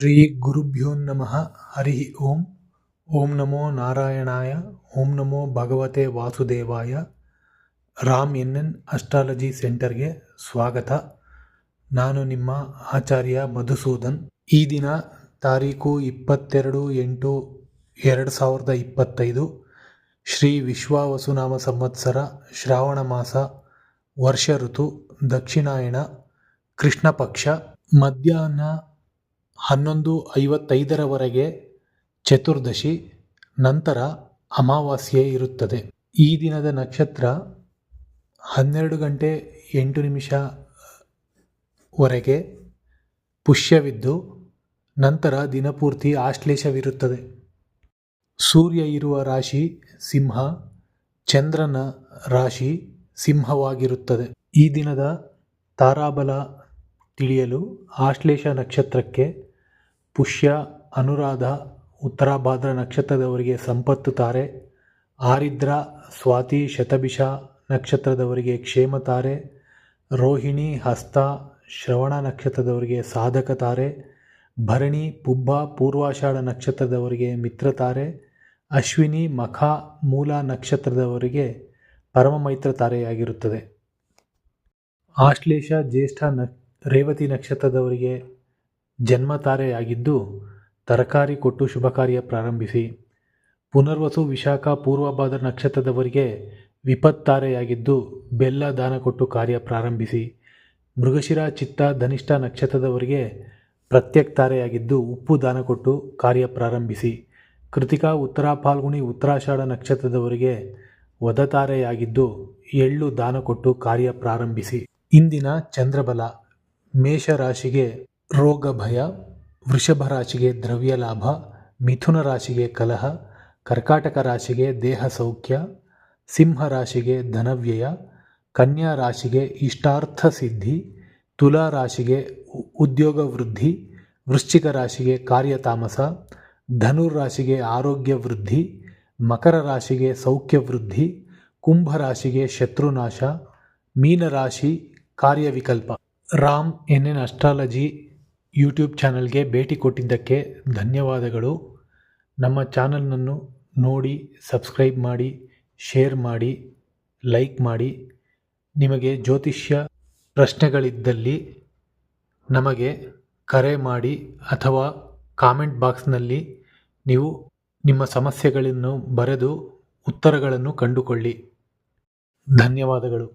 ಶ್ರೀ ಗುರುಭ್ಯೋ ನಮಃ, ಹರಿ ಓಂ. ಓಂ ನಮೋ ನಾರಾಯಣಾಯ, ಓಂ ನಮೋ ಭಗವತೆ ವಾಸುದೇವಾಯ. ರಾಮ್ ಎನ್ ಎನ್ ಅಸ್ಟ್ರಾಲಜಿ ಸೆಂಟರ್ಗೆ ಸ್ವಾಗತ. ನಾನು ನಿಮ್ಮ ಆಚಾರ್ಯ ಮಧುಸೂದನ್. ಈ ದಿನ ತಾರೀಕು ಇಪ್ಪತ್ತೆರಡು ಎಂಟು ಎರಡು ಸಾವಿರದ ಇಪ್ಪತ್ತೈದು, ಶ್ರೀ ವಿಶ್ವಾವಸುನಾಮ ಸಂವತ್ಸರ ಶ್ರಾವಣ ಮಾಸ, ವರ್ಷ ಋತು, ದಕ್ಷಿಣಾಯಣ ಕೃಷ್ಣ ಪಕ್ಷ ಮಧ್ಯಾಹ್ನ ಹನ್ನೊಂದು ಐವತ್ತೈದರವರೆಗೆ ಚತುರ್ದಶಿ ನಂತರ ಅಮಾವಾಸ್ಯೆ ಇರುತ್ತದೆ. ಈ ದಿನದ ನಕ್ಷತ್ರ ಹನ್ನೆರಡು ಗಂಟೆ ಎಂಟು ನಿಮಿಷವರೆಗೆ ಪುಷ್ಯವಿದ್ದು, ನಂತರ ದಿನಪೂರ್ತಿ ಆಶ್ಲೇಷವಿರುತ್ತದೆ. ಸೂರ್ಯ ಇರುವ ರಾಶಿ ಸಿಂಹ, ಚಂದ್ರನ ರಾಶಿ ಸಿಂಹವಾಗಿರುತ್ತದೆ. ಈ ದಿನದ ತಾರಾಬಲ ತಿಳಿಯಲು ಆಶ್ಲೇಷ ನಕ್ಷತ್ರಕ್ಕೆ ಪುಷ್ಯ, ಅನುರಾಧ, ಉತ್ತರಾಭಾದ್ರ ನಕ್ಷತ್ರದವರಿಗೆ ಸಂಪತ್ತು ತಾರೆ, ಆರಿದ್ರ, ಸ್ವಾತಿ, ಶತಭಿಷ ನಕ್ಷತ್ರದವರಿಗೆ ಕ್ಷೇಮ ತಾರೆ, ರೋಹಿಣಿ, ಹಸ್ತ, ಶ್ರವಣ ನಕ್ಷತ್ರದವರಿಗೆ ಸಾಧಕ ತಾರೆ, ಭರಣಿ, ಪುಬ್ಬ, ಪೂರ್ವಾಷಾಢ ನಕ್ಷತ್ರದವರಿಗೆ ಮಿತ್ರ ತಾರೆ, ಅಶ್ವಿನಿ, ಮಖ, ಮೂಲ ನಕ್ಷತ್ರದವರಿಗೆ ಪರಮ ಮೈತ್ರ ತಾರೆಯಾಗಿರುತ್ತದೆ. ಆಶ್ಲೇಷ, ಜ್ಯೇಷ್ಠ ನ ರೇವತಿ ನಕ್ಷತ್ರದವರಿಗೆ ಜನ್ಮ ತಾರೆಯಾಗಿದ್ದು ತರಕಾರಿ ಕೊಟ್ಟು ಶುಭ ಕಾರ್ಯ ಪ್ರಾರಂಭಿಸಿ. ಪುನರ್ವಸು ವಿಶಾಖ ಪೂರ್ವಭಾದ್ರ ನಕ್ಷತ್ರದವರಿಗೆ ವಿಪತ್ತಾರೆಯಾಗಿದ್ದು, ಬೆಲ್ಲ ದಾನ ಕೊಟ್ಟು ಕಾರ್ಯ ಪ್ರಾರಂಭಿಸಿ. ಮೃಗಶಿರ ಚಿತ್ತ ಧನಿಷ್ಠ ನಕ್ಷತ್ರದವರಿಗೆ ಪ್ರತ್ಯಕ್ ತಾರೆಯಾಗಿದ್ದು ಉಪ್ಪು ದಾನ ಕೊಟ್ಟು ಕಾರ್ಯ ಪ್ರಾರಂಭಿಸಿ. ಕೃತಿಕಾ ಉತ್ತರ ಫಾಲ್ಗುಣಿ ಉತ್ತರಾಷಾಢ ನಕ್ಷತ್ರದವರಿಗೆ ವದತಾರೆಯಾಗಿದ್ದು ಎಳ್ಳು ದಾನ ಕೊಟ್ಟು ಕಾರ್ಯ ಪ್ರಾರಂಭಿಸಿ. ಇಂದಿನ ಚಂದ್ರಬಲ ಮೇಷ ರಾಶಿಗೆ ರೋಗ, ಭಯ, ವೃಷಭ ರಾಶಿಗೆ ದ್ರವ್ಯ ಲಾಭ, ಮಿಥುನ ರಾಶಿಗೆ ಕಲಹ, ಕರ್ಕಾಟಕ ರಾಶಿಗೆ ದೇಹ ಸೌಖ್ಯ, ಸಿಂಹ ರಾಶಿಗೆ ಧನವ್ಯಯ, ಕನ್ಯಾ ರಾಶಿಗೆ ಇಷ್ಟಾರ್ಥ ಸಿದ್ಧಿ, ತುಲಾ ರಾಶಿಗೆ ಉದ್ಯೋಗ ವೃದ್ಧಿ, ವೃಶ್ಚಿಕ ರಾಶಿಗೆ ಕಾರ್ಯತಾಮಸ ಧನುರ್ ರಾಶಿಗೆ ಆರೋಗ್ಯ ವೃದ್ಧಿ, ಮಕರ ರಾಶಿಗೆ ಸೌಖ್ಯ ವೃದ್ಧಿ, ಕುಂಭ ರಾಶಿಗೆ ಶತ್ರುನಾಶ ಮೀನರಾಶಿ ಕಾರ್ಯವಿಕಲ್ಪ Ram N N astrology YouTube ಚಾನಲ್ಗೆ ಭೇಟಿ ಕೊಟ್ಟಿದ್ದಕ್ಕೆ ಧನ್ಯವಾದಗಳು. ನಮ್ಮ ಚಾನಲ್ನನ್ನು ನೋಡಿ ಸಬ್ಸ್ಕ್ರೈಬ್ ಮಾಡಿ ಶೇರ್ ಮಾಡಿ ಲೈಕ್ ಮಾಡಿ. ನಿಮಗೆ ಜ್ಯೋತಿಷ್ಯ ಪ್ರಶ್ನೆಗಳಿದ್ದಲ್ಲಿ ನಮಗೆ ಕರೆ ಮಾಡಿ ಅಥವಾ ಕಾಮೆಂಟ್ ಬಾಕ್ಸ್ನಲ್ಲಿ ನೀವು ನಿಮ್ಮ ಸಮಸ್ಯೆಗಳನ್ನು ಬರೆದು ಉತ್ತರಗಳನ್ನು ಕಂಡುಕೊಳ್ಳಿ. ಧನ್ಯವಾದಗಳು.